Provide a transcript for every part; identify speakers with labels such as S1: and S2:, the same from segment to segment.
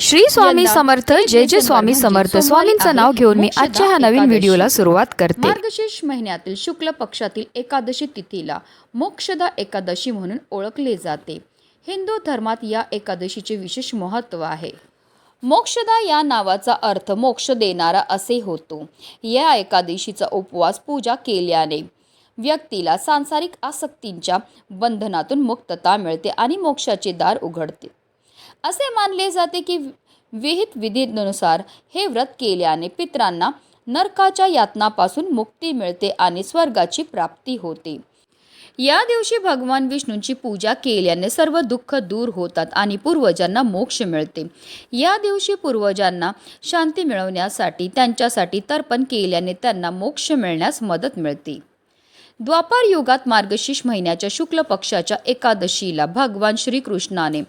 S1: श्री स्वामी समर्थ जय जय स्वामी समर्थ. स्वामींचं नाव घेऊन मी आजच्या ह्या नवीन. व्हिडिओला सुरुवात करते.
S2: मार्गशीर्ष महिन्यातील शुक्ल पक्षातील एकादशी तिथीला मोक्षदा एकादशी म्हणून ओळखले जाते. हिंदू धर्मात या एकादशीचे विशेष महत्त्व आहे. मोक्षदा या नावाचा अर्थ मोक्ष देणारा असे होतो. या एकादशीचा उपवास पूजा केल्याने व्यक्तीला सांसारिक आसक्तींच्या बंधनातून मुक्तता मिळते आणि मोक्षाचे दार उघडते. असे मानले जाते की विहित विधीनुसार हे व्रत केल्याने पितरांना नरकाच्या यातनापासून मुक्ती मिळते आणि स्वर्गाची प्राप्ती होते. या दिवशी भगवान विष्णूंची पूजा केल्याने सर्व दुःख दूर होतात आणि पूर्वजांना मोक्ष मिळते. या दिवशी पूर्वजांना शांती मिळवण्यासाठी त्यांच्यासाठी तर्पण केल्याने त्यांना मोक्ष मिळण्यास मदत मिळते. द्वापार युगात मार्गशीर्ष महिन्याच्या शुक्ल पक्षाच्या एकादशीला भगवान श्रीकृष्णाने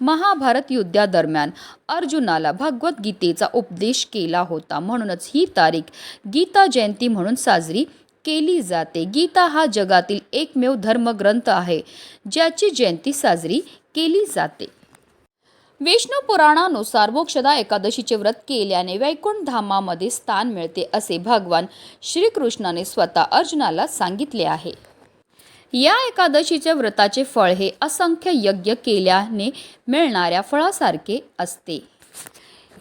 S2: महाभारत युद्धादरम्यान अर्जुनाला भगवद्गीतेचा उपदेश केला होता. म्हणूनच ही तारीख गीता जयंती म्हणून साजरी केली जाते. गीता हा जगातील एकमेव धर्मग्रंथ आहे ज्याची जयंती साजरी केली जाते. विष्णू पुराणानुसार मोक्षदा एकादशीचे व्रत केल्याने वैकुंठ धामामध्ये स्थान मिळते असे भगवान श्रीकृष्णाने स्वतः अर्जुनाला सांगितले आहे. या एकादशीचे व्रताचे फळ हे असंख्य यज्ञ केल्याने मिळणाऱ्या फळासारखे असते.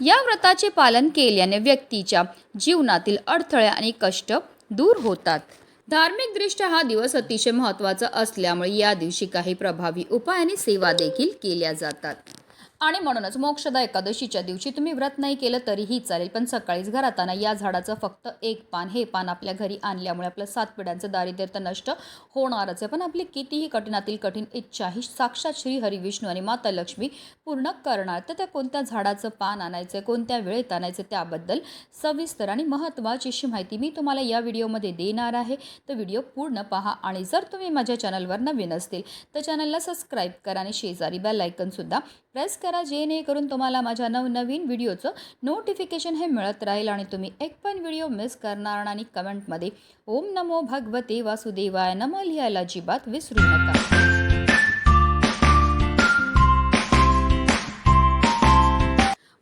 S2: या व्रताचे पालन केल्याने व्यक्तीच्या जीवनातील अडथळे आणि कष्ट दूर होतात. धार्मिकदृष्ट्या हा दिवस अतिशय महत्त्वाचा असल्यामुळे या दिवशी काही प्रभावी उपाय आणि सेवा देखील केल्या जातात. आणि म्हणूनच मोक्षदा एकादशीच्या दिवशी तुम्ही व्रत नाही केलं तरीही चालेल पण सकाळीच घराताना या झाडाचं फक्त एक पान हे पान आपल्या घरी आणल्यामुळे आपलं सात पिढ्यांचं दारिद्र्य तर नष्ट होणारच आहे. पण आपली कितीही कठीणातील कठीण इच्छा ही साक्षात श्री हरिविष्णू आणि माता लक्ष्मी पूर्ण करणार. तर त्या कोणत्या झाडाचं पान आणायचं कोणत्या वेळेत आणायचं त्याबद्दल सविस्तर आणि महत्त्वाची अशी माहिती मी तुम्हाला या व्हिडिओमध्ये देणार आहे. तर व्हिडिओ पूर्ण पहा आणि जर तुम्ही माझ्या चॅनलवर नवीन असतील तर चॅनलला सबस्क्राईब करा आणि शेजारी बेल आयकनसुद्धा प्रेस करा. जेणेकरून तुम्हाला माझ्या नवनवीन व्हिडिओचं नोटिफिकेशन हे मिळत राहील आणि तुम्ही एक पण व्हिडिओ मिस करणार आणि कमेंटमध्ये ओम नमो भगवते वासुदेवाय नम लिहायला अजिबात विसरू नका.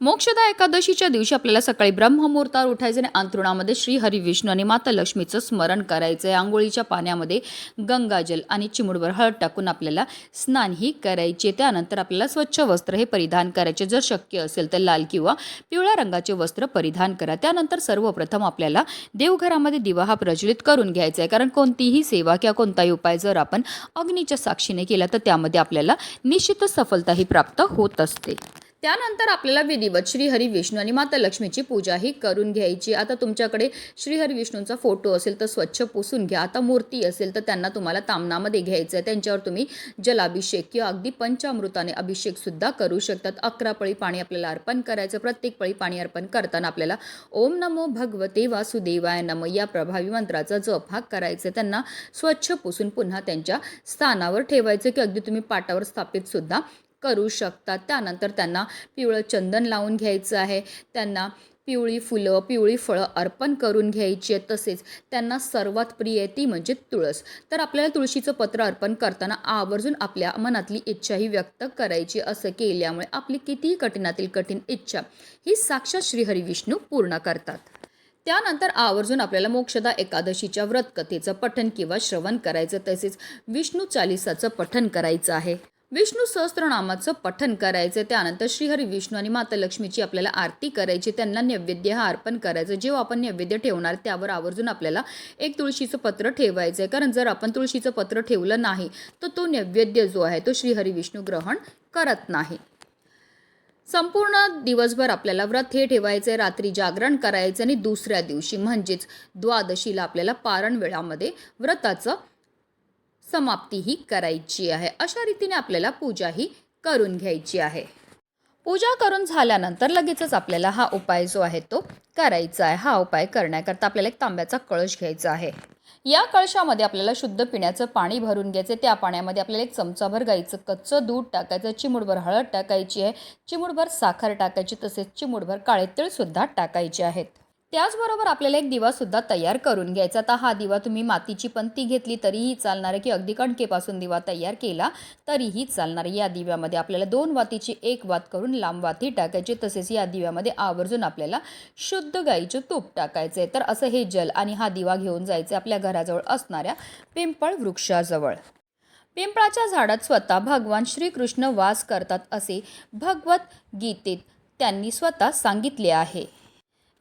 S2: मोक्षदा एकादशीच्या दिवशी आपल्याला सकाळी ब्रह्ममुहूर्तावर उठायचे आणि अंथरुणामध्ये श्री हरी विष्णू आणि माता लक्ष्मीचं स्मरण करायचं आहे आंघोळीच्या पाण्यामध्ये गंगाजल आणि चिमुडवर हळद टाकून आपल्याला स्नानही करायचे. त्यानंतर आपल्याला स्वच्छ वस्त्र हे परिधान करायचे. जर शक्य असेल तर लाल किंवा पिवळ्या रंगाचे वस्त्र परिधान करा. त्यानंतर सर्वप्रथम आपल्याला देवघरामध्ये दिवा हा प्रज्वलित करून घ्यायचा आहे कारण कोणतीही सेवा किंवा कोणताही उपाय जर आपण अग्नीच्या साक्षीने केला तर त्यामध्ये आपल्याला निश्चितच सफलताही प्राप्त होत असते. त्यानंतर आपल्याला विधिवत श्रीहरी विष्णू आणि माता लक्ष्मीची पूजाही करून घ्यायची. आता तुमच्याकडे श्रीहरी विष्णूंचा फोटो असेल तर स्वच्छ पुसून घ्या. आता मूर्ती असेल तर त्यांना तुम्हाला तामनामध्ये घ्यायचं आहे त्यांच्यावर तुम्ही जलाभिषेक किंवा अगदी पंचामृताने अभिषेकसुद्धा करू शकतात. अकरा पळी पाणी आपल्याला अर्पण करायचं. प्रत्येक पळी पाणी अर्पण करताना आपल्याला ओम नमो भगवते वासुदेवाय नम या प्रभावी मंत्राचा जप हा करायचा. त्यांना स्वच्छ पुसून पुन्हा त्यांच्या स्थानावर ठेवायचं की अगदी तुम्ही पाटावर स्थापित सुद्धा करू शकतात. त्यानंतर त्यांना पिवळं चंदन लावून घ्यायचं आहे. त्यांना पिवळी फुलं पिवळी फळं अर्पण करून घ्यायची आहेत. तसेच त्यांना सर्वात प्रिय आहे ती म्हणजे तुळस. तर आपल्याला तुळशीचं पत्र अर्पण करताना आवर्जून आपल्या मनातली इच्छा ही व्यक्त करायची असं केल्यामुळे आपली कितीही कठीणातील कठीण इच्छा ही साक्षात श्रीहरी विष्णू पूर्ण करतात. त्यानंतर आवर्जून आपल्याला मोक्षदा एकादशीच्या व्रतकथेचं पठण किंवा श्रवण करायचं. तसेच विष्णू चालिसाचं पठण करायचं आहे. विष्णू सहस्त्रनामाचं पठन करायचं त्यानंतर श्रीहरी विष्णू आणि माता लक्ष्मीची आपल्याला आरती करायची त्यांना नैवेद्य हा अर्पण करायचं. जेव्हा आपण नैवेद्य ठेवणार त्यावर आवर्जून आपल्याला एक तुळशीचं पत्र ठेवायचं आहे कारण जर आपण तुळशीचं पत्र ठेवलं नाही तर तो नैवेद्य जो आहे तो श्रीहरी विष्णू ग्रहण करत नाही. संपूर्ण दिवसभर आपल्याला व्रत हे ठेवायचं आहे रात्री जागरण करायचं आणि दुसऱ्या दिवशी म्हणजेच द्वादशीला आपल्याला पारण वेळामध्ये व्रताचं समाप्तीही करायची आहे. अशा रीतीने आपल्याला पूजाही करून घ्यायची आहे. पूजा करून झाल्यानंतर लगेचच आपल्याला हा उपाय जो आहे तो करायचा आहे. हा उपाय करण्याकरता आपल्याला एक तांब्याचा कळश घ्यायचा आहे. या कळशामध्ये आपल्याला शुद्ध पिण्याचं पाणी भरून घ्यायचं. त्या पाण्यामध्ये आपल्याला एक चमचाभर गाईचं कच्चं दूध टाकायचं. चिमुडभर हळद टाकायची आहे. चिमूडभर साखर टाकायची. तसेच चिमूडभर काळे तीळसुद्धा टाकायचे आहेत. त्याचबरोबर आपल्याला एक दिवा सुद्धा तयार करून घ्यायचा. तर हा दिवा तुम्ही मातीची पंती घेतली तरीही चालणार आहे की अगदी कणकेपासून दिवा तयार केला तरीही चालणार या दिव्यामध्ये आपल्याला दोन वातीची एक वात करून लांब वाती टाकायची. तसेच या दिव्यामध्ये आवर्जून आपल्याला शुद्ध गाईचे तूप टाकायचे आहे. तर असं हे जल आणि हा दिवा घेऊन जायचे आपल्या घराजवळ असणाऱ्या पिंपळ वृक्षाजवळ. पिंपळाच्या झाडात स्वतः भगवान श्रीकृष्ण वास करतात असे भगवत गीतेत त्यांनी स्वतः सांगितले आहे.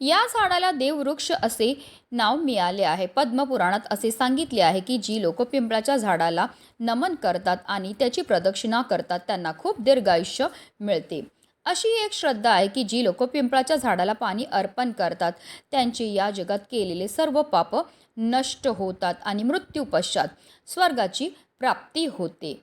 S2: या झाडाला देववृक्ष असे नाव मिळाले आहे. पद्मपुराणात असे सांगितले आहे की जी लोक पिंपळाच्या झाडाला नमन करतात आणि त्याची प्रदक्षिणा करतात त्यांना खूप दीर्घायुष्य मिळते. अशी एक श्रद्धा आहे की जी लोक पिंपळाच्या झाडाला पाणी अर्पण करतात त्यांचे या जगात केलेले सर्व पाप नष्ट होतात आणि मृत्यूपश्चात स्वर्गाची प्राप्ती होते.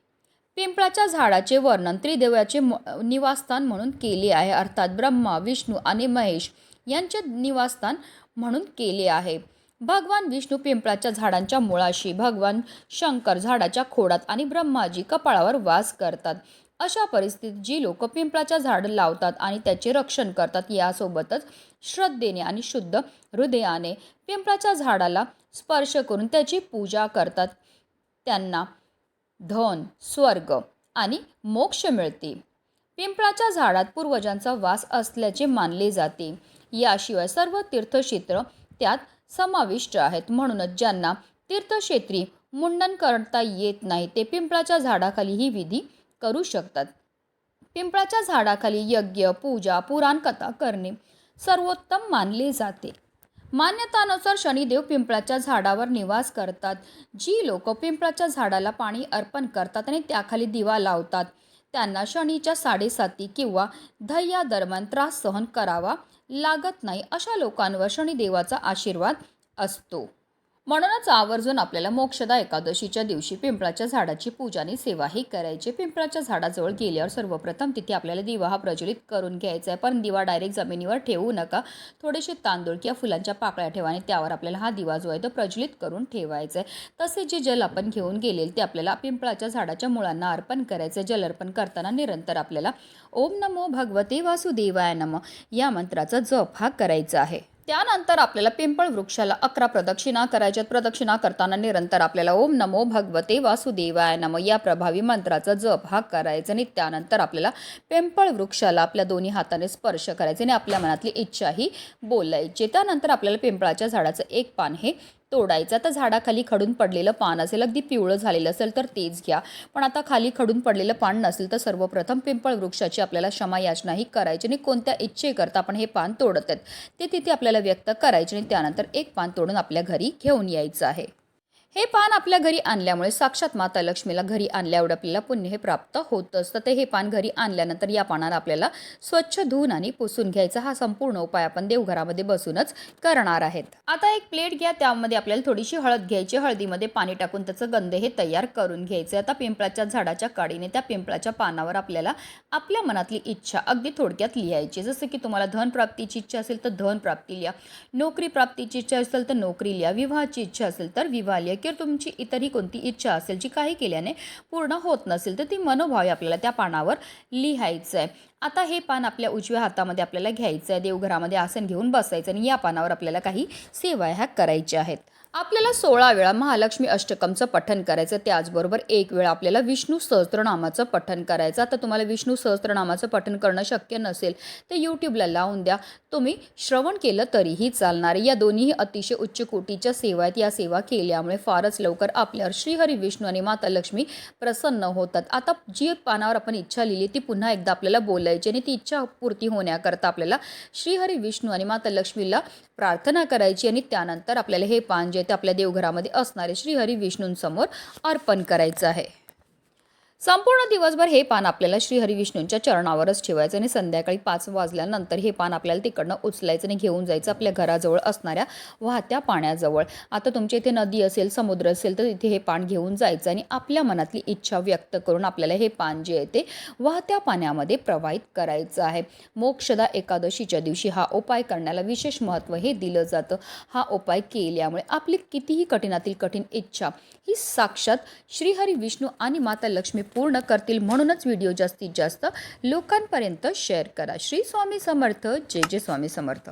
S2: पिंपळाच्या झाडाचे वर्णन त्रिदेवाचे म- निवासस्थान म्हणून केले आहे. अर्थात ब्रह्मा विष्णू आणि महेश यांचे निवासस्थान म्हणून केले आहे. भगवान विष्णू पिंपळाच्या झाडांच्या मुळाशी भगवान शंकर झाडाच्या खोडात आणि ब्रह्माजी कपाळावर वास करतात. अशा परिस्थितीत जी लोक पिंपळाच्या झाड लावतात आणि त्याचे रक्षण करतात यासोबतच श्रद्धेने आणि शुद्ध हृदयाने पिंपळाच्या झाडाला स्पर्श करून त्याची पूजा करतात. त्यांना धन स्वर्ग आणि मोक्ष मिळते. पिंपळाच्या झाडात पूर्वजांचा वास असल्याचे मानले जाते. याशिवाय सर्व तीर्थक्षेत्र त्यात समाविष्ट आहेत. म्हणूनच ज्यांना तीर्थक्षेत्री मुंडन करता येत नाही ते पिंपळाच्या झाडाखाली ही विधी करू शकतात. पिंपळाच्या झाडाखाली यज्ञ पूजा पुराणकथा करणे सर्वोत्तम मानले जाते. मान्यतानुसार शनिदेव पिंपळाच्या झाडावर निवास करतात. जी लोक पिंपळाच्या झाडाला पाणी अर्पण करतात आणि त्याखाली दिवा लावतात त्यांना शनीच्या साडेसाती किंवा दरम्यान त्रास सहन करावा लागत नाही अशा लोकांवर शनिदेवाचा आशीर्वाद असतो. म्हणूनच आवर्जून आपल्याला मोक्षदा एकादशीच्या दिवशी पिंपळाच्या झाडाची पूजा आणि सेवाही करायची. पिंपळाच्या झाडाजवळ गेल्यावर सर्वप्रथम तिथे आपल्याला दिवा हा प्रज्वलित करून घ्यायचा आहे. पण दिवा डायरेक्ट जमिनीवर ठेवू नका. थोडेसे तांदूळ किंवा फुलांच्या पाकळ्या ठेवा आणि त्यावर आपल्याला हा दिवा जो आहे तो प्रज्वलित करून ठेवायचा आहे. तसे जे जल आपण घेऊन गेले ते आपल्याला पिंपळाच्या झाडाच्या मुळांना अर्पण करायचं आहे. जल अर्पण करताना निरंतर आपल्याला ओम नमो भगवते वासुदेवाय नम या मंत्राचा जप हा करायचा आहे. त्यानंतर आपल्याला पिंपळ वृक्षाला अकरा प्रदक्षिणा करायच्यात. प्रदक्षिणा करताना निरंतर आपल्याला ओम नमो भगवते वासुदेवाय नम या प्रभावी मंत्राचा जप हा करायचा आणि त्यानंतर आपल्याला पिंपळ वृक्षाला आपल्या दोन्ही हाताने स्पर्श करायचे आणि आपल्या मनातली इच्छाही बोलायची. त्यानंतर आपल्याला पिंपळाच्या झाडाचं एक पान हे तोडायचं. तर झाडाखाली खडून पडलेलं पान असेल अगदी पिवळं झालेलं असेल तर तेच घ्या. पण आता खाली खडून पडलेलं पान नसेल तर सर्वप्रथम पिंपळ वृक्षाची आपल्याला क्षमा याचनाही करायची आणि कोणत्या इच्छेकरता आपण हे पान तोडत आहेत ते तिथे आपल्याला व्यक्त करायचे आणि त्यानंतर एक पान तोडून आपल्या घरी घेऊन यायचं आहे. हे पान आपल्या घरी आणल्यामुळे साक्षात माता लक्ष्मीला घरी आणल्यावर आपल्याला पुण्य हे प्राप्त होत असतं. ते हे पान घरी आणल्यानंतर या पानाला आपल्याला स्वच्छ धुवून आणि पुसून घ्यायचा. हा संपूर्ण उपाय आपण देवघरामध्ये बसूनच करणार आहेत. आता एक प्लेट घ्या. त्यामध्ये आपल्याला थोडीशी हळद घ्यायची. हळदीमध्ये पाणी टाकून त्याचं गंध हे तयार करून घ्यायचे आता पिंपळाच्या झाडाच्या काडीने त्या पिंपळाच्या पानावर आपल्याला आपल्या मनातली इच्छा अगदी थोडक्यात लिहायची. जसं की तुम्हाला धन प्राप्तीची इच्छा असेल तर धन प्राप्ती लिहा. नोकरी प्राप्तीची इच्छा असेल तर नोकरी लिहा. विवाहाची इच्छा असेल तर विवाह लिहा. किंवा तुमची इतरही कोणती इच्छा असेल जी काही केल्याने पूर्ण होत नसेल तर ती मनोभावे आपल्याला त्या पानावर लिहायचं आहे आता हे पान आपल्या उजव्या हातामध्ये आपल्याला घ्यायचं आहे देवघरामध्ये आसन घेऊन बसायचं आणि या पानावर आपल्याला काही सेवा ह्या करायच्या आहेत. आपल्याला सोळा वेळा महालक्ष्मी अष्टकमचं पठन करायचं त्याचबरोबर एक वेळा आपल्याला विष्णू सहस्त्रनामाचं पठन करायचं. आता तुम्हाला विष्णू सहस्त्रनामाचं पठन करणं शक्य नसेल तर यूट्यूबला लावून द्या. तुम्ही श्रवण केलं तरीही चालणार. या दोन्ही अतिशय उच्च कोटीच्या सेवा आहेत. या सेवा केल्यामुळे फारच लवकर आपल्यावर श्रीहरी विष्णू आणि माता लक्ष्मी प्रसन्न होतात. आता जी पानावर आपण इच्छा लिहिली ती पुन्हा एकदा आपल्याला बोलायची आणि ती इच्छा पूर्ती होण्याकरता आपल्याला श्रीहरी विष्णू आणि माता लक्ष्मीला प्रार्थना करायची आणि त्यानंतर आपल्याला हे पान जे आहे ते आपल्या देवघरामध्ये असणारे श्रीहरी विष्णूंसमोर अर्पण करायचं आहे. संपूर्ण दिवसभर हे पान आपल्याला श्रीहरी विष्णूंच्या चरणावरच ठेवायचं आणि संध्याकाळी पाच वाजल्यानंतर हे पान आपल्याला तिकडनं उचलायचं आणि घेऊन जायचं आपल्या घराजवळ असणाऱ्या वाहत्या पाण्याजवळ. आता तुमच्या इथे नदी असेल समुद्र असेल तर तिथे हे पान घेऊन जायचं आणि आपल्या मनातली इच्छा व्यक्त करून आपल्याला हे पान जे आहे ते वाहत्या पाण्यामध्ये प्रवाहित करायचं आहे. मोक्षदा एकादशीच्या दिवशी हा उपाय करण्याला विशेष महत्त्व हे दिलं जातं. हा उपाय केल्यामुळे आपली कितीही कठीणातील कठीण इच्छा ही साक्षात श्रीहरी विष्णू आणि माता लक्ष्मी पूर्ण करतील म्हणूनच व्हिडिओ जास्तीत जास्त लोकांपर्यंत शेअर करा. श्री स्वामी समर्थ. जय जय स्वामी समर्थ.